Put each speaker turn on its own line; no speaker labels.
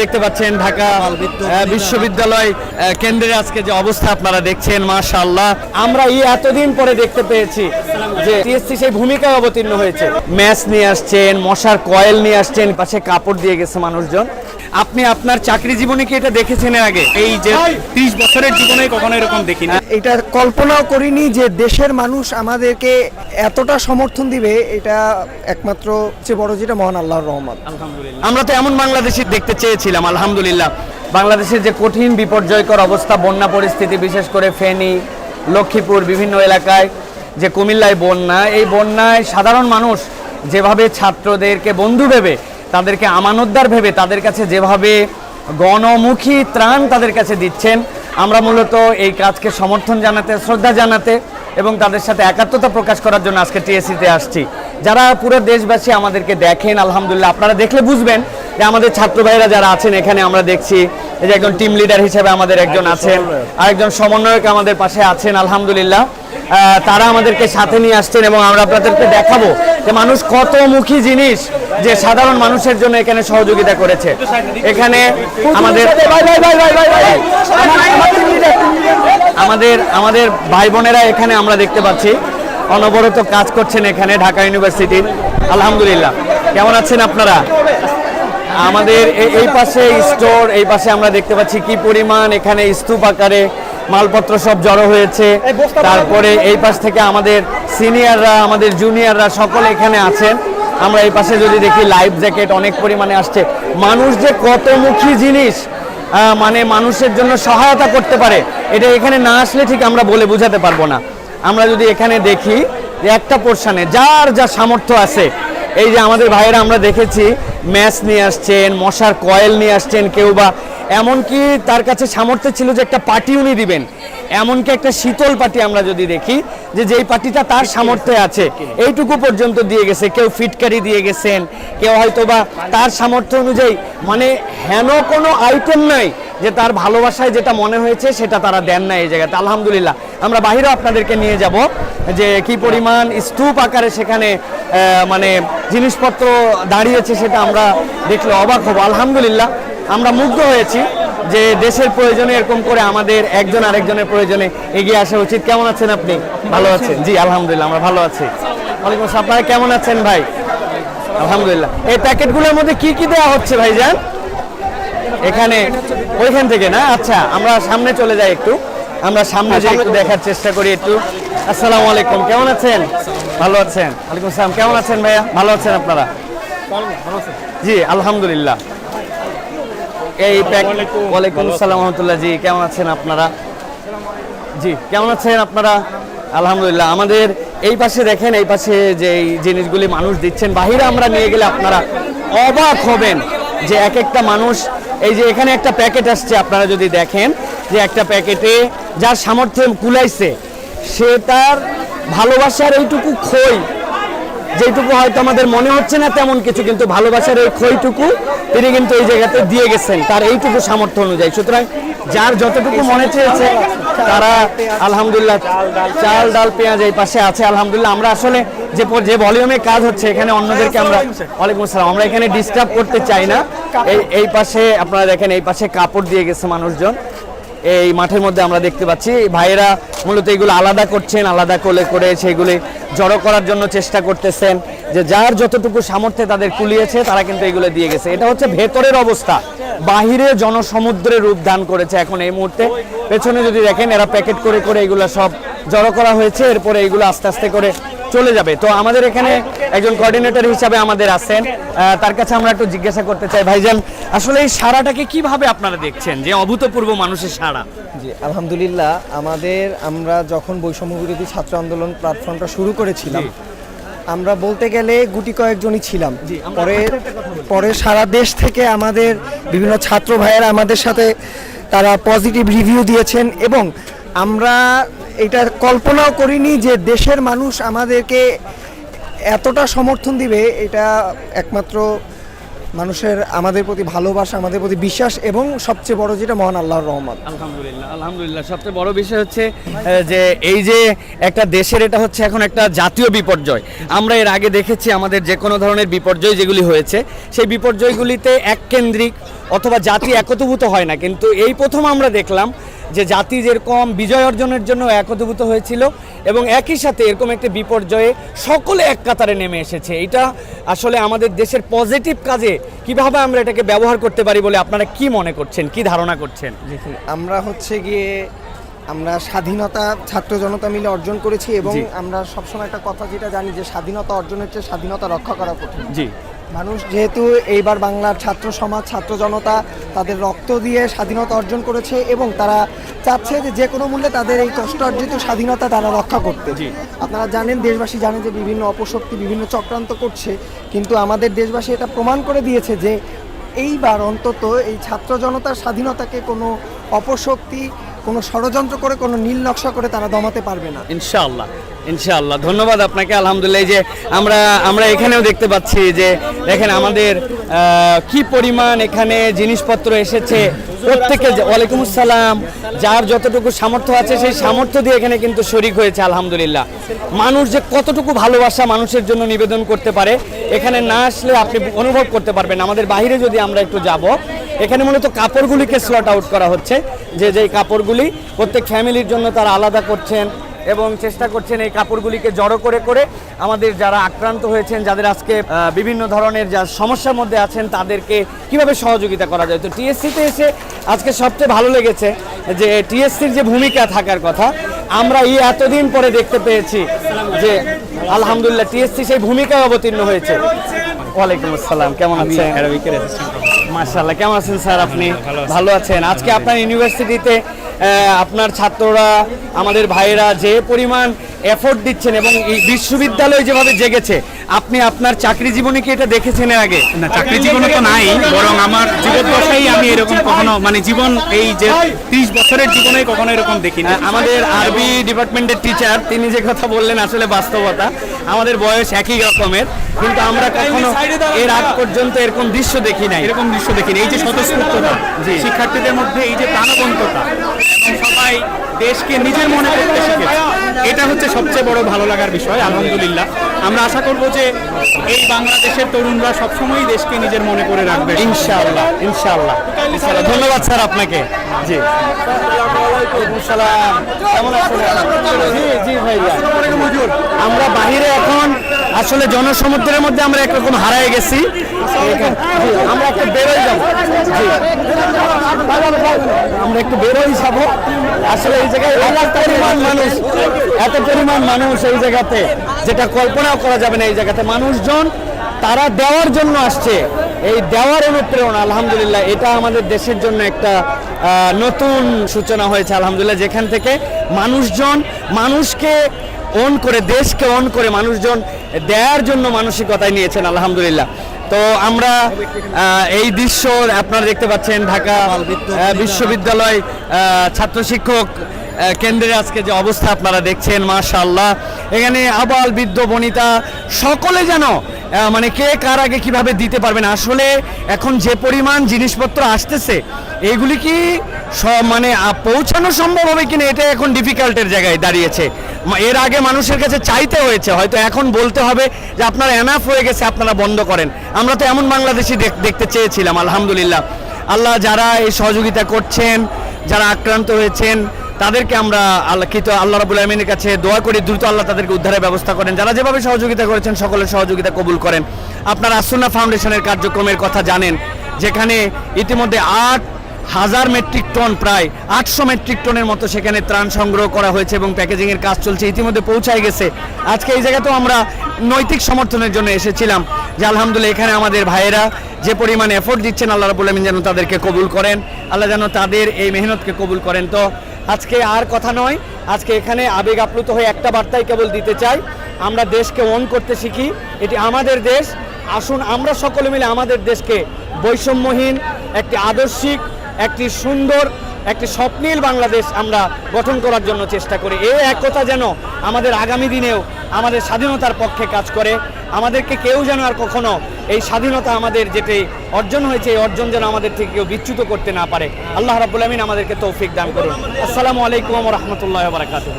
দেখতে পাচ্ছেন ঢাকা বিশ্ববিদ্যালয় কেন্দ্রের আজকে যে অবস্থা আপনারা দেখছেন, মাশাআল্লাহ। আমরা এই এতদিন পরে দেখতে পেয়েছি যে টিএসসি সেই ভূমিকায় অবতীর্ণ হয়েছে। ম্যাচ নিয়ে আসছেন, মশার কয়েল নিয়ে আসছেন, পাশে কাপড় দিয়ে গেছে মানুষজন। আপনি আপনার চাকরি জীবনে কি এটা দেখেছেন এর আগে?
এই যে ত্রিশ বছরের জীবনে কখনো এরকম দেখিনি।
এটা কল্পনাও করিনি যে দেশের মানুষ আমাদেরকে এতটা সমর্থন দিবে এটা একমাত্র সবচেয়ে বড় যেটা মহান আল্লাহর রহমত।
আমরা তো এমন বাংলাদেশি দেখতে চেয়েছিলাম আলহামদুলিল্লাহ। বাংলাদেশের যে কঠিন বিপর্যয়কর অবস্থা বন্যা পরিস্থিতি বিশেষ করে ফেনী লক্ষ্মীপুর বিভিন্ন এলাকায় যে কুমিল্লায় বন্যা এই বন্যায় সাধারণ মানুষ যেভাবে ছাত্রদেরকে বন্ধু ভেবে তাদেরকে আমানতদার ভেবে তাদের কাছে যেভাবে গণমুখী ত্রাণ তাদের কাছে দিচ্ছেন, আমরা মূলত এই কাজকে সমর্থন জানাতে, শ্রদ্ধা জানাতে এবং তাদের সাথে একাত্মতা প্রকাশ করার জন্য আজকে টিএসসিতে আসছি। যারা পুরো দেশবাসী আমাদেরকে দেখেন, আলহামদুলিল্লাহ, আপনারা দেখলে বুঝবেন যে আমাদের ছাত্র ভাইরা যারা আছেন এখানে আমরা দেখছি এই যে একজন টিম লিডার হিসেবে আমাদের একজন আছেন আরেকজন সমন্বয়ক আমাদের পাশে আছেন আলহামদুলিল্লাহ। তারা আমাদেরকে সাথে নিয়ে আসছেন এবং আমরা আপনাদেরকে দেখাবো যে মানুষ কত মুখী জিনিস যে সাধারণ মানুষের জন্য এখানে সহযোগিতা করেছে। এখানে আমাদের আমাদের আমাদের ভাই বোনেরা এখানে আমরা দেখতে পাচ্ছি। অনবরত কাজ করছেন এখানে ঢাকা ইউনিভার্সিটির। আলহামদুলিল্লাহ। কেমন আছেন আপনারা? আমাদের এই পাশে স্টোর এই পাশে আমরা দেখতে পাচ্ছি কি পরিমাণ এখানে স্তূপ আকারে মালপত্র সব জড়ো হয়েছে। তারপরে এই পাশ থেকে আমাদের সিনিয়ররা আমাদের জুনিয়ররা সকলে এখানে আছেন। আমরা এই পাশে যদি দেখি লাইফ জ্যাকেট অনেক পরিমাণে আসছে। মানুষ যে কতমুখী জিনিস মানে মানুষের জন্য সহায়তা করতে পারে এটা এখানে না আসলে ঠিক আমরা বলে বোঝাতে পারব না। আমরা যদি এখানে দেখি একটা পোর্শনে যার যা সামর্থ্য আছে এই যে আমাদের ভাইয়েরা আমরা দেখেছি, ম্যাচ নিয়ে আসছেন, মশার কয়েল নিয়ে আসছেন কেউ বা, এমনকি তার কাছে সামর্থ্য ছিল যে একটা পার্টি উনি দিবেন। এমনকি একটা শীতল পার্টি আমরা যদি দেখি যে যেই পার্টিটা তার সামর্থ্যে আছে এইটুকু পর্যন্ত দিয়ে গেছে কেউ ফিটকারি দিয়ে গেছেন কেউ হয়তো বা তার সামর্থ্য অনুযায়ী মানে হেন কোনো আইটেম নাই যে তার ভালোবাসায় যেটা মনে হয়েছে সেটা তারা দেন না এই জায়গাতে। আলহামদুলিল্লাহ। আমরা বাহিরেও আপনাদেরকে নিয়ে যাব যে কি পরিমাণ স্তূপ আকারে সেখানে মানে জিনিসপত্র দাঁড়িয়েছে সেটা আমরা দেখলে অবাক হব। আলহামদুলিল্লাহ আমরা মুগ্ধ হয়েছি। যে দেশের প্রয়োজনে এরকম করে আমাদের একজন আরেকজনের প্রয়োজনে এগিয়ে আসা উচিত। কেমন আছেন আপনি? ভালো আছেন জি আলহামদুলিল্লাহ আমরা ভালো আছি। ওয়ালাইকুম আসসালাম। আপনারা কেমন আছেন ভাই? আলহামদুলিল্লাহ। এই প্যাকেটগুলোর মধ্যে কি কি দেওয়া হচ্ছে ভাইজান? এখানে ওইখান থেকে না? আচ্ছা আমরা সামনে চলে যাই একটু। আমরা সামনে যে একটু দেখার চেষ্টা করি একটু। আসসালামু আলাইকুম কেমন আছেন? ভালো আছেন। ওয়ালাইকুম আসসালাম কেমন আছেন ভাইয়া? ভালো আছেন আপনারা? জি আলহামদুলিল্লাহ। এই প্যাক ওয়ালাইকুম আসসালাম রহমতুল্লাহ। জি কেমন আছেন আপনারা? জি কেমন আছেন আপনারা? আলহামদুলিল্লাহ। আমাদের এই পাশে দেখেন এই পাশে যে জিনিসগুলি মানুষ দিচ্ছেন বাহিরে আমরা নিয়ে গেলে আপনারা অবাক হবেন যে এক একটা মানুষ এই যে এখানে একটা প্যাকেট আসছে আপনারা যদি দেখেন যে একটা প্যাকেটে যার সামর্থ্য কুলাইছে সে তার ভালোবাসার এইটুকু খই যেটুকু হয়তো আমাদের মনে হচ্ছে না, তেমন কিছু কিন্তু ভালোবাসার এই খইটুকু তিনি কিন্তু এই জায়গাতে দিয়ে গেছেন, তার এইটুকু সামর্থ্য অনুযায়ী। সুতরাং যার যতটুকু মনে চেয়েছে, তারা আলহামদুলিল্লাহ চাল ডাল পেঁয়াজ এই পাশে আছে, আলহামদুলিল্লাহ। আমরা আসলে যে যে ভলিউমে কাজ হচ্ছে, এখানে অন্যদেরকে আমরা ওয়ালাইকুম আসসালাম। আমরা এখানে ডিস্টার্ব করতে চাই না। এই এই পাশে আপনারা দেখেন, এই পাশে কাপড় দিয়ে গেছে মানুষজন। এই মাঠের মধ্যে আমরা দেখতে পাচ্ছি। ভাইয়েরা মূলত এগুলো আলাদা করছেন, আলাদা করে করে সেগুলি জড়ো করার জন্য চেষ্টা করতেছেন যে যার যতটুকু সামর্থ্যে তাদের কুলিয়েছে, তারা কিন্তু এগুলো দিয়ে গেছে। এটা হচ্ছে ভেতরের অবস্থা। বাহিরে জনসমুদ্রের রূপ দান করেছে এখন এই মুহূর্তে। পেছনে যদি দেখেন, এরা প্যাকেট করে করে এগুলো সব জড়ো করা হয়েছে। এরপরে এগুলো আস্তে আস্তে করে চলে যাবে। তো আমাদের এখানে একজন কোঅর্ডিনেটর হিসাবে আমাদের আছেন। তার কাছে আমরা একটু জিজ্ঞাসা করতে চাই। ভাইজান আসলে এই সারাটাকে কীভাবে আপনারা দেখছেন? যে অভূতপূর্ব মানুষের সারা।
জি আলহামদুলিল্লাহ আমাদের আমরা যখন বৈষম্য বিরোধী ছাত্র আন্দোলন প্ল্যাটফর্মটা শুরু করেছিলাম আমরা বলতে গেলে গুটি কয়েকজনই ছিলাম। পরে পরে সারা দেশ থেকে আমাদের বিভিন্ন ছাত্র ভাইয়েরা আমাদের সাথে তারা পজিটিভ রিভিউ দিয়েছেন এবং আমরা এটা কল্পনাও করিনি যে দেশের মানুষ আমাদেরকে এতটা সমর্থন দিবে, এটা একমাত্র মানুষের আমাদের প্রতি ভালোবাসা, আমাদের প্রতি বিশ্বাস এবং সবচেয়ে বড় যেটা মহান আল্লাহর রহমান
আলহামদুলিল্লাহ আলহামদুলিল্লাহ। সবচেয়ে বড় বিষয় হচ্ছে যে এই যে একটা দেশের এটা হচ্ছে এখন একটা জাতীয় বিপর্যয়। আমরা এর আগে দেখেছি আমাদের যে কোনো ধরনের বিপর্যয় যেগুলি হয়েছে, সেই বিপর্যয়গুলিতে এক কেন্দ্রিক অথবা জাতি একত্রভূত হয় না। কিন্তু এই প্রথম আমরা দেখলাম যে জাতি যেরকম বিজয় অর্জনের জন্য একত্রভূত হয়েছিল এবং একই সাথে এরকম একটি বিপর্যয়ে সকলে এক কাতারে নেমে এসেছে। এটা আসলে আমাদের দেশের পজিটিভ কাজে কীভাবে আমরা এটাকে ব্যবহার করতে পারি বলে আপনারা কি মনে করছেন? কি ধারণা করছেন?
আমরা হচ্ছে গিয়ে আমরা স্বাধীনতা ছাত্র জনতা মিলে অর্জন করেছি এবং। আমরা সবসময় একটা কথা যেটা জানি যে স্বাধীনতা অর্জনের চেয়ে স্বাধীনতা রক্ষা করা কঠিন।
জি।
মানুষ যেহেতু এইবার বাংলার ছাত্র সমাজ ছাত্র জনতা তাদের রক্ত দিয়ে স্বাধীনতা অর্জন করেছে এবং তারা চাচ্ছে যে যে কোনো মূল্যে তাদের এই কষ্ট অর্জিত স্বাধীনতা তারা রক্ষা করতে। আপনারা জানেন দেশবাসী জানেন যে বিভিন্ন অপশক্তি বিভিন্ন চক্রান্ত করছে কিন্তু আমাদের দেশবাসী এটা প্রমাণ করে দিয়েছে যে এইবার অন্তত এই ছাত্র জনতার স্বাধীনতাকে কোনো অপশক্তি কোনো ষড়যন্ত্র করে, কোনো নীল নকশা করে তারা দমাতে পারবে না।
ইনশাআল্লাহ ইনশাআল্লাহ। ধন্যবাদ আপনাকে, আলহামদুলিল্লাহ। যে আমরা আমরা এখানেও দেখতে পাচ্ছি যে, দেখেন আমাদের কি পরিমাণ এখানে জিনিসপত্র এসেছে। প্রত্যেকে ওয়ালাইকুম আসসালাম। যার যতটুকু সামর্থ্য আছে, সেই সামর্থ্য দিয়ে এখানে কিন্তু শরিক হয়েছে, আলহামদুলিল্লাহ। মানুষ যে কতটুকু ভালোবাসা মানুষের জন্য নিবেদন করতে পারে, এখানে না আসলে আপনি অনুভব করতে পারবেন আমাদের বাইরে যদি আমরা একটু যাব এখানে মূলত কাপড়গুলিকে স্লট আউট করা হচ্ছে। যে যেই কাপড়গুলি প্রত্যেক ফ্যামিলির জন্য তারা আলাদা করছেন এবং চেষ্টা করছেন এই কাপড়গুলিকে জড়ো করে করে আমাদের যারা আক্রান্ত হয়েছেন যাদের আজকে বিভিন্ন ধরনের যা সমস্যার মধ্যে আছেন তাদেরকে কীভাবে সহযোগিতা করা যায়? তো টিএসসিতে এসে আজকে সবচেয়ে ভালো লেগেছে যে টিএসসির যে ভূমিকা থাকার কথা আমরা এই এতদিন পরে দেখতে পেয়েছি যে আলহামদুলিল্লাহ টিএসসি সেই ভূমিকায় অবতীর্ণ হয়েছে। ওয়ালাইকুম আসসালাম কেমন আছেন? মাশাআল্লাহ কেমন আছেন স্যার আপনি?
ভালো
আছেন। আজকে আপনার ইউনিভার্সিটিতে আপনার ছাত্ররা আমাদের ভাইয়েরা যে পরিমাণ এফোর্ট দিচ্ছেন এবং এই বিশ্ববিদ্যালয় যেভাবে জেগেছে আপনি আপনার চাকরি জীবনে কি এটা দেখেছেন এর আগে?
না চাকরি জীবনে তো নাই বরং আমার জীবদ্দশাই আমি এরকম কখনো মানে জীবন এই যে ত্রিশ বছরের জীবনে কখনো এরকম দেখিনি।
আমাদের আরবি ডিপার্টমেন্টের টিচার তিনি যে কথা বললেন আসলে বাস্তবতা। আমাদের বয়স একই রকমের কিন্তু আমরা কখনো এর আগ পর্যন্ত এরকম দৃশ্য দেখি নাই।
এরকম দৃশ্য দেখিনি এই যে স্বতঃস্ফূর্ততা। শিক্ষার্থীদের মধ্যে এই যে প্রাণবন্ততা এবং সবাই দেশকে নিজের মনে করতে শিখে এটা হচ্ছে সবচেয়ে বড় ভালো লাগার বিষয় আলহামদুলিল্লাহ। আমরা আশা করব যে এই বাংলাদেশের তরুণরা সবসময় দেশকে নিজের মনে করে রাখবে।
ইনশাআল্লাহ ইনশাআল্লাহ। ধন্যবাদ স্যার আপনাকে। জি। কেমন আছেন জি জি ভাইয়া। আমরা বাহিরে এখন আসলে জনসমুদ্রের মধ্যে আমরা একরকম হারায় গেছি। আমরা একটু বেরোই যাব। আমরা একটু বেরোই যাব। আসলে এই জায়গায় এত পরিমাণ মানুষ, এত পরিমাণ মানুষ এই জায়গাতে, যেটা কল্পনাও করা যাবে না এই জায়গাতে। মানুষজন তারা দেওয়ার জন্য আসছে। এই দেওয়ার অনুপ্রেরণা, আলহামদুলিল্লাহ, এটা আমাদের দেশের জন্য একটা নতুন সূচনা হয়েছে, আলহামদুলিল্লাহ, যেখান থেকে মানুষজন, মানুষকে অন করে, দেশকে অন করে মানুষজন দেওয়ার জন্য মানসিকতায় নিয়েছেন, আলহামদুলিল্লাহ। তো আমরা এই দৃশ্য আপনারা দেখতে পাচ্ছেন, ঢাকা বিশ্ববিদ্যালয় ছাত্র শিক্ষক কেন্দ্রের আজকে যে অবস্থা আপনারা দেখছেন, মাশাআল্লাহ। এখানে আবাল বৃদ্ধ বনিতা, সকলে যেন মানে কে কার আগে কীভাবে দিতে পারবেন, আসলে এখন যে পরিমাণ জিনিসপত্র আসতেছে, এগুলি কি সব মানে পৌঁছানো সম্ভব হবে কিনা, এটা এখন ডিফিকাল্টের জায়গায় দাঁড়িয়েছে। এর আগে মানুষের কাছে চাইতে হয়েছে, হয়তো এখন বলতে হবে যে আপনারা এনাফ হয়ে গেছে, আপনারা বন্ধ করেন। আমরা তো এমন বাংলাদেশি দেখ- দেখতে চেয়েছিলাম, আলহামদুলিল্লাহ। আল্লাহ যারা এই সহযোগিতা করছেন, যারা আক্রান্ত হয়েছেন, তাদেরকে আমরা আল্লাহ কিন্তু আল্লাহ রাবুল আলমিনের কাছে দোয়া করি, দ্রুত আল্লাহ তাদেরকে উদ্ধারের ব্যবস্থা করেন। যারা যেভাবে সহযোগিতা করেছেন, সকলের সহযোগিতা কবুল করেন। আপনারা আসুনা ফাউন্ডেশনের কার্যক্রমের কথা জানেন, যেখানে ইতিমধ্যে আট হাজার মেট্রিক টন, প্রায় আটশো মেট্রিক টনের মতো সেখানে ত্রাণ সংগ্রহ করা হয়েছে এবং প্যাকেজিং এর কাজ চলছে। ইতিমধ্যে পৌঁছায় গেছে। আজকে এই জায়গাতেও আমরা নৈতিক সমর্থনের জন্য এসেছিলাম যে আলহামদুলিল্লাহ এখানে আমাদের ভাইয়েরা যে পরিমাণ এফোর্ট দিচ্ছেন, আল্লাহ রাবুল আলমিন যেন তাদেরকে কবুল করেন, আল্লাহ যেন তাদের এই মেহনতকে কবুল করেন। তো আজকে আর কথা নয়, আজকে এখানে আবেগ আপ্লুত হয়ে একটা বার্তাই কেবল দিতে চাই। আমরা দেশকে অন করতে শিখি, এটি আমাদের দেশ। আসুন, আমরা সকলে মিলে আমাদের দেশকে বৈষম্যহীন, একটি আদর্শিক একটি সুন্দর, একটি স্বপ্নীল বাংলাদেশ আমরা গঠন করার জন্য চেষ্টা করি। এই একতা যেন আমাদের আগামী দিনেও আমাদের স্বাধীনতার পক্ষে কাজ করে। আমাদেরকে কেউ যেন আর কখনো এই স্বাধীনতা আমাদের যেটি অর্জন হয়েছে, এই অর্জন যেন আমাদের থেকে কেউ বিচ্যুত করতে না পারে। আল্লাহ রাবুল আমিন আমাদেরকে তৌফিক দান করুন। আসসালামু আলাইকুম রহমতুল্লাহ বারাকাতুহ।